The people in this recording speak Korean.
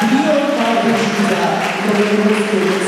드디어 다 보십니다.